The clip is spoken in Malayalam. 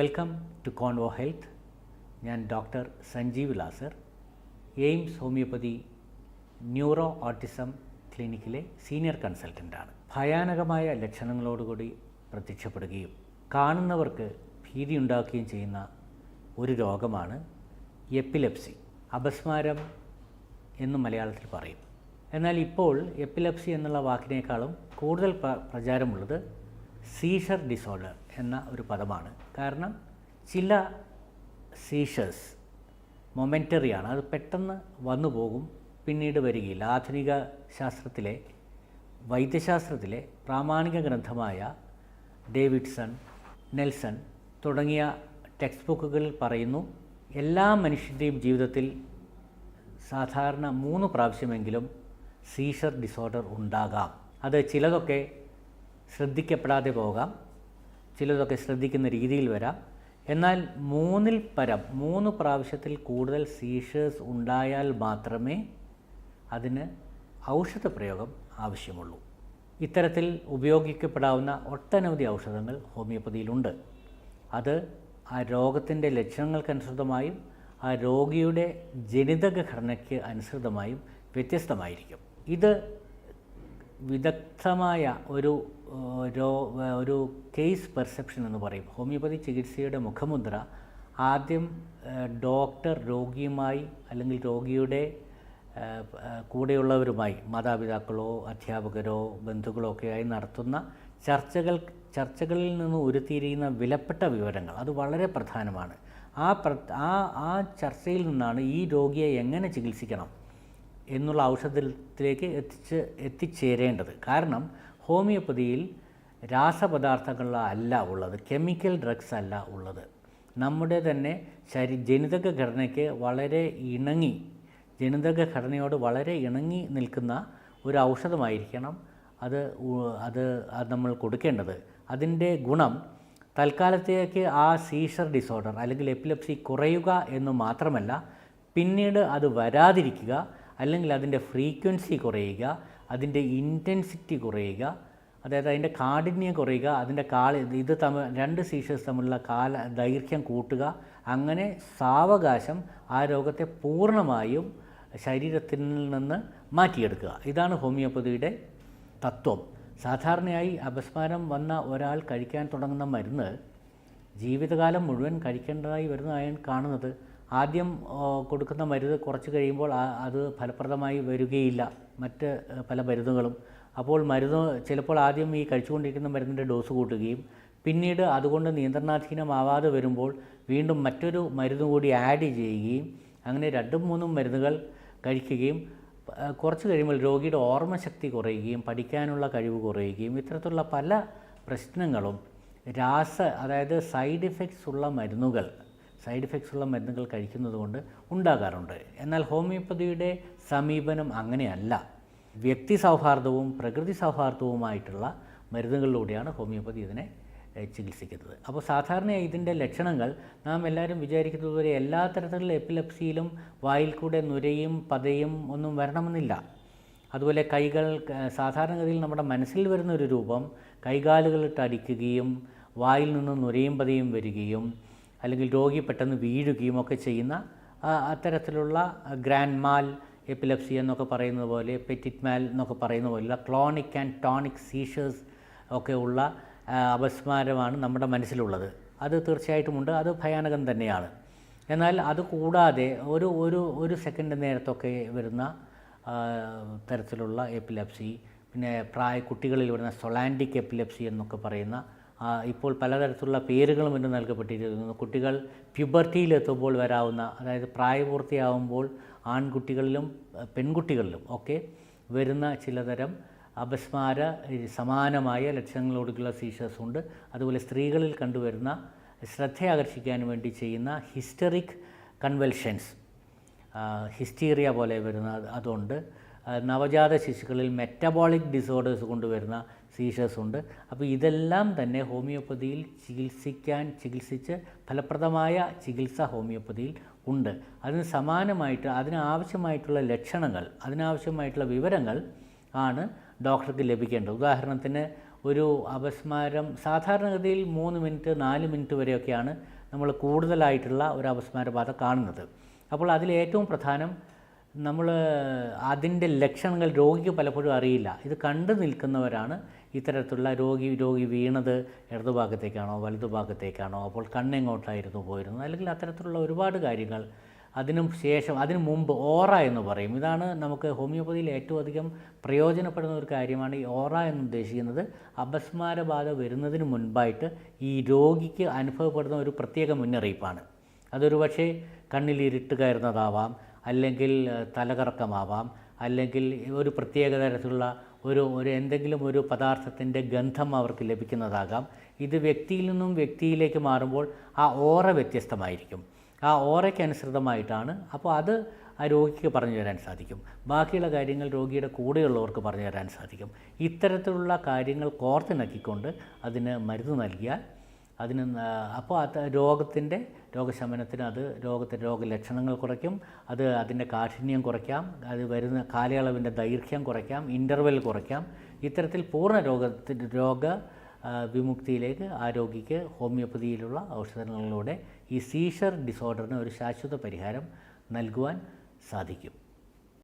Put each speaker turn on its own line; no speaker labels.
Welcome to convo health. ഞാൻ doctor Sanjeev Lazar AIIMS homoeopathy neuro autism ക്ലിനിക്കിലെ senior കൺസൾട്ടന്റാണ് ഭയാനകമായ ലക്ഷണങ്ങളോടുകൂടി പ്രത്യക്ഷപ്പെടുകയും കാണുന്നവർക്ക് ഭീതി ഉണ്ടാക്കുകയും ചെയ്യുന്ന ഒരു രോഗമാണ് എപ്പിലെപ്സി അപസ്മാരം എന്ന് മലയാളത്തിൽ പറയും. എന്നാൽ ഇപ്പോൾ എപ്പിലെപ്സി എന്നുള്ള വാക്കിനേക്കാളും കൂടുതൽ പ്ര- പ്രചാരമുള്ളത് സീഷർ ഡിസോർഡർ എന്ന ഒരു പദമാണ്. കാരണം ചില സീഷേഴ്സ് മൊമെന്ററിയാണ് അത് പെട്ടെന്ന് വന്നു പോകും പിന്നീട് വരികയില്ല. ആധുനിക ശാസ്ത്രത്തിലെ വൈദ്യശാസ്ത്രത്തിലെ പ്രാമാണിക ഗ്രന്ഥമായ ഡേവിഡ്സൺ നെൽസൺ തുടങ്ങിയ ടെക്സ്റ്റ് ബുക്കുകളിൽ പറയുന്നു എല്ലാ മനുഷ്യന്റെയും ജീവിതത്തിൽ സാധാരണ മൂന്ന് പ്രാവശ്യമെങ്കിലും സീഷർ ഡിസോർഡർ ഉണ്ടാകാം. അത് ചിലതൊക്കെ ശ്രദ്ധിക്കപ്പെടാതെ പോകാം. ചിലതൊക്കെ ശ്രദ്ധിക്കുന്ന രീതിയിൽ വരാം. എന്നാൽ മൂന്നിൽ പരം മൂന്ന് പ്രാവശ്യത്തിൽ കൂടുതൽ സീഷേഴ്സ് ഉണ്ടായാൽ മാത്രമേ അതിന് ഔഷധ പ്രയോഗം ആവശ്യമുള്ളൂ. ഇത്തരത്തിൽ ഉപയോഗിക്കപ്പെടാവുന്ന ഒട്ടനവധി ഔഷധങ്ങൾ ഹോമിയോപ്പതിയിലുണ്ട്. അത് ആ രോഗത്തിന്റെ ലക്ഷണങ്ങൾക്കനുസൃതമായും ആ രോഗിയുടെ ജനിതക ഘടനയ്ക്ക് അനുസൃതമായും വ്യത്യസ്തമായിരിക്കും. ഇത് വിദഗ്ധമായ ഒരു രോ ഒരു കേസ് പെർസെപ്ഷൻ എന്ന് പറയും. ഹോമിയോപ്പതി ചികിത്സയുടെ മുഖമുദ്ര ആദ്യം ഡോക്ടർ രോഗിയുമായി അല്ലെങ്കിൽ രോഗിയുടെ കൂടെയുള്ളവരുമായി മാതാപിതാക്കളോ അധ്യാപകരോ ബന്ധുക്കളോ ഒക്കെയായി നടത്തുന്ന ചർച്ചകൾ ചർച്ചകളിൽ നിന്ന് ഉരുത്തിരിയുന്ന വിലപ്പെട്ട വിവരങ്ങൾ. അത് വളരെ പ്രധാനമാണ്. ആ ആ ആ ചർച്ചയിൽ നിന്നാണ് ഈ രോഗിയെ എങ്ങനെ ചികിത്സിക്കണം എന്നുള്ള ഔഷധത്തിലേക്ക് എത്തിച്ച് എത്തിച്ചേരേണ്ടത്. കാരണം ഹോമിയോപ്പതിയിൽ രാസപദാർത്ഥങ്ങളല്ല ഉള്ളത് കെമിക്കൽ ഡ്രഗ്സ് അല്ല ഉള്ളത്. നമ്മുടെ തന്നെ ശരി ജനിതക ഘടനയ്ക്ക് വളരെ ഇണങ്ങി ജനിതക ഘടനയോട് വളരെ ഇണങ്ങി നിൽക്കുന്ന ഒരു ഔഷധമായിരിക്കണം അത് അത് അത് നമ്മൾ കൊടുക്കേണ്ടത്. അതിന്റെ ഗുണം തൽക്കാലത്തേക്ക് ആ സീഷർ ഡിസോർഡർ അല്ലെങ്കിൽ എപ്പിലെപ്സി കുറയുക എന്ന് മാത്രമല്ല പിന്നീട് അത് വരാതിരിക്കുക അല്ലെങ്കിൽ അതിന്റെ ഫ്രീക്വൻസി കുറയുക അതിന്റെ ഇന്റൻസിറ്റി കുറയുക അതായത് അതിന്റെ കാഠിന്യം കുറയുക അതിന്റെ കാല ഇത് തമ്മിൽ രണ്ട് സീഷേഴ്സ് തമ്മിലുള്ള കാല ദൈർഘ്യം കൂട്ടുക അങ്ങനെ സാവകാശം ആ രോഗത്തെ പൂർണമായും ശരീരത്തിൽ നിന്ന് മാറ്റിയെടുക്കുക. ഇതാണ് ഹോമിയോപ്പതിയുടെ തത്വം. സാധാരണയായി അപസ്മാരം വന്ന ഒരാൾ കഴിക്കാൻ തുടങ്ങുന്ന മരുന്ന് ജീവിതകാലം മുഴുവൻ കഴിക്കേണ്ടതായി വരുന്നതായാണ് കാണുന്നത് ആദ്യം കൊടുക്കുന്ന മരുന്ന് കുറച്ച് കഴിയുമ്പോൾ അത് ഫലപ്രദമായി വരികയില്ല. മറ്റ് പല മരുന്നുകളും. അപ്പോൾ മരുന്ന് ചിലപ്പോൾ ആദ്യം ഈ കഴിച്ചുകൊണ്ടിരിക്കുന്ന മരുന്നിന്റെ ഡോസ് കൂട്ടുകയും പിന്നീട് അതുകൊണ്ട് നിയന്ത്രണാധീനമാവാതെ വരുമ്പോൾ വീണ്ടും മറ്റൊരു മരുന്ന് കൂടി ആഡ് ചെയ്യുകയും അങ്ങനെ രണ്ടും മൂന്നും മരുന്നുകൾ കഴിക്കുകയും കുറച്ച് കഴിയുമ്പോൾ രോഗിയുടെ ഓർമ്മശക്തി കുറയുകയും പഠിക്കാനുള്ള കഴിവ് കുറയുകയും ഇത്തരത്തിലുള്ള പല പ്രശ്നങ്ങളും രാസ അതായത് സൈഡ് ഇഫക്ട്സ് ഉള്ള മരുന്നുകൾ സൈഡ് ഇഫക്ട്സ് ഉള്ള മരുന്നുകൾ കഴിക്കുന്നത് കൊണ്ട് ഉണ്ടാകാറുണ്ട്. എന്നാൽ ഹോമിയോപ്പതിയുടെ സമീപനം അങ്ങനെയല്ല. വ്യക്തി സൗഹാർദ്ദവും പ്രകൃതി സൗഹാർദ്ദവുമായിട്ടുള്ള മരുന്നുകളിലൂടെയാണ് ഹോമിയോപ്പതി ഇതിനെ ചികിത്സിക്കുന്നത്. അപ്പോൾ സാധാരണയായി ഇതിന്റെ ലക്ഷണങ്ങൾ നാം എല്ലാവരും വിചാരിക്കുന്നത് പോലെ എല്ലാ തരത്തിലുള്ള എപ്പിലെപ്സിയിലും വായിൽ കൂടെ നുരയും പതയും ഒന്നും വരണമെന്നില്ല. അതുപോലെ കൈകൾ സാധാരണഗതിയിൽ നമ്മുടെ മനസ്സിൽ വരുന്ന ഒരു രൂപം കൈകാലുകളിട്ട് അടിക്കുകയും വായിൽ നിന്ന് നുരയും പതയും വരികയും അല്ലെങ്കിൽ രോഗി പെട്ടെന്ന് വീഴുകയും ഒക്കെ ചെയ്യുന്ന അത്തരത്തിലുള്ള ഗ്രാൻഡ് മാൽ എപ്പിലെപ്സി എന്നൊക്കെ പറയുന്നത് പോലെ പെറ്റിറ്റ് മാൽ എന്നൊക്കെ പറയുന്ന പോലെയുള്ള ക്ലോണിക് ആൻഡ് ടോണിക് സീഷേഴ്സ് ഒക്കെ ഉള്ള അപസ്മാരമാണ് നമ്മുടെ മനസ്സിലുള്ളത്. അത് തീർച്ചയായിട്ടുമുണ്ട് അത് ഭയാനകം തന്നെയാണ്. എന്നാൽ അത് കൂടാതെ ഒരു ഒരു ഒരു സെക്കൻഡ് നേരത്തൊക്കെ വരുന്ന തരത്തിലുള്ള എപ്പിലെപ്സി പിന്നെ പ്രായ കുട്ടികളിൽ വരുന്ന സൊളാൻഡിക് എപ്പിലെപ്സി എന്നൊക്കെ പറയുന്ന ഇപ്പോൾ പലതരത്തിലുള്ള പേരുകളും ഇന്ന് നൽകപ്പെട്ടിരിക്കുന്നു. കുട്ടികൾ പ്യുബർട്ടിയിലെത്തുമ്പോൾ വരാവുന്ന അതായത് പ്രായപൂർത്തിയാവുമ്പോൾ ആൺകുട്ടികളിലും പെൺകുട്ടികളിലും ഒക്കെ വരുന്ന ചിലതരം അപസ്മാര സമാനമായ ലക്ഷണങ്ങളോടുള്ള സീഷേഴ്സ് ഉണ്ട്. അതുപോലെ സ്ത്രീകളിൽ കണ്ടുവരുന്ന ശ്രദ്ധയാകർഷിക്കാൻ വേണ്ടി ചെയ്യുന്ന ഹിസ്റ്ററിക് കൺവെൽഷൻസ് ഹിസ്റ്റീറിയ പോലെ വരുന്ന അതുകൊണ്ട് നവജാത ശിശുക്കളിൽ മെറ്റബോളിക് ഡിസോർഡേഴ്സ് കൊണ്ടുവരുന്ന സീഷേഴ്സ് ഉണ്ട്. അപ്പോൾ ഇതെല്ലാം തന്നെ ഹോമിയോപ്പതിയിൽ ചികിത്സിക്കാൻ ചികിത്സിച്ച് ഫലപ്രദമായ ചികിത്സ ഹോമിയോപ്പതിയിൽ ഉണ്ട്. അതിന് സമാനമായിട്ട് അതിനാവശ്യമായിട്ടുള്ള ലക്ഷണങ്ങൾ അതിനാവശ്യമായിട്ടുള്ള വിവരങ്ങൾ ആണ് ഡോക്ടർക്ക് ലഭിക്കേണ്ടത്. ഉദാഹരണത്തിന് ഒരു അപസ്മാരം സാധാരണഗതിയിൽ മൂന്ന് മിനിറ്റ് നാല് മിനിറ്റ് വരെയൊക്കെയാണ് നമ്മൾ കൂടുതലായിട്ടുള്ള ഒരു അപസ്മാരബാധ കാണുന്നത്. അപ്പോൾ അതിൽ ഏറ്റവും പ്രധാനം നമ്മൾ അതിന്റെ ലക്ഷണങ്ങൾ രോഗിക്ക് പലപ്പോഴും അറിയില്ല. ഇത് കണ്ടു നിൽക്കുന്നവരാണ് ഇത്തരത്തിലുള്ള രോഗി രോഗി വീണത് ഇടതുഭാഗത്തേക്കാണോ വലതുഭാഗത്തേക്കാണോ അപ്പോൾ കണ്ണെങ്ങോട്ടായിരുന്നു പോയിരുന്നത് അല്ലെങ്കിൽ അത്തരത്തിലുള്ള ഒരുപാട് കാര്യങ്ങൾ അതിനു ശേഷം അതിനു മുമ്പ് ഓറ എന്ന് പറയും. ഇതാണ് നമുക്ക് ഹോമിയോപ്പതിയിൽ ഏറ്റവും അധികം പ്രയോജനപ്പെടുന്ന ഒരു കാര്യമാണ് ഈ ഓറ എന്ന് ഉദ്ദേശിക്കുന്നത്. അപസ്മാരബാധ വരുന്നതിന് മുൻപായിട്ട് ഈ രോഗിക്ക് അനുഭവപ്പെടുന്ന ഒരു പ്രത്യേക മുന്നറിയിപ്പാണ്. അതൊരു പക്ഷേ കണ്ണിൽ ഇരുട്ട് കയറുന്നതാവാം അല്ലെങ്കിൽ തലകറക്കമാവാം. അല്ലെങ്കിൽ ഒരു പ്രത്യേക തരത്തിലുള്ള ഒരു ഒരു എന്തെങ്കിലും ഒരു പദാർത്ഥത്തിന്റെ ഗന്ധം അവർക്ക് ലഭിക്കുന്നതാകാം. ഇത് വ്യക്തിയിൽ നിന്നും വ്യക്തിയിലേക്ക് മാറുമ്പോൾ ആ ഓറ വ്യത്യസ്തമായിരിക്കും. ആ ഓറയ്ക്കനുസൃതമായിട്ടാണ് അപ്പോൾ അത് ആ രോഗിക്ക് പറഞ്ഞു തരാൻ സാധിക്കും. ബാക്കിയുള്ള കാര്യങ്ങൾ രോഗിയുടെ കൂടെയുള്ളവർക്ക് പറഞ്ഞു തരാൻ സാധിക്കും. ഇത്തരത്തിലുള്ള കാര്യങ്ങൾ കോർത്തിണക്കിക്കൊണ്ട് അതിന് മരുന്ന് നൽകിയാൽ അതിന് അപ്പോൾ അത് രോഗത്തിന്റെ രോഗശമനത്തിന് അത് രോഗത്തിന്റെ രോഗലക്ഷണങ്ങൾ കുറയ്ക്കും. അത് അതിന്റെ കാഠിന്യം കുറയ്ക്കാം. അത് വരുന്ന കാലയളവിന്റെ ദൈർഘ്യം കുറയ്ക്കാം. ഇന്റർവെൽ കുറയ്ക്കാം. ഇത്തരത്തിൽ പൂർണ രോഗത്തിന്റെ രോഗ വിമുക്തിയിലേക്ക് ആ രോഗിക്ക് ഹോമിയോപ്പതിയിലുള്ള ഔഷധങ്ങളിലൂടെ ഈ സീഷർ ഡിസോർഡറിന് ഒരു ശാശ്വത പരിഹാരം നൽകുവാൻ സാധിക്കും.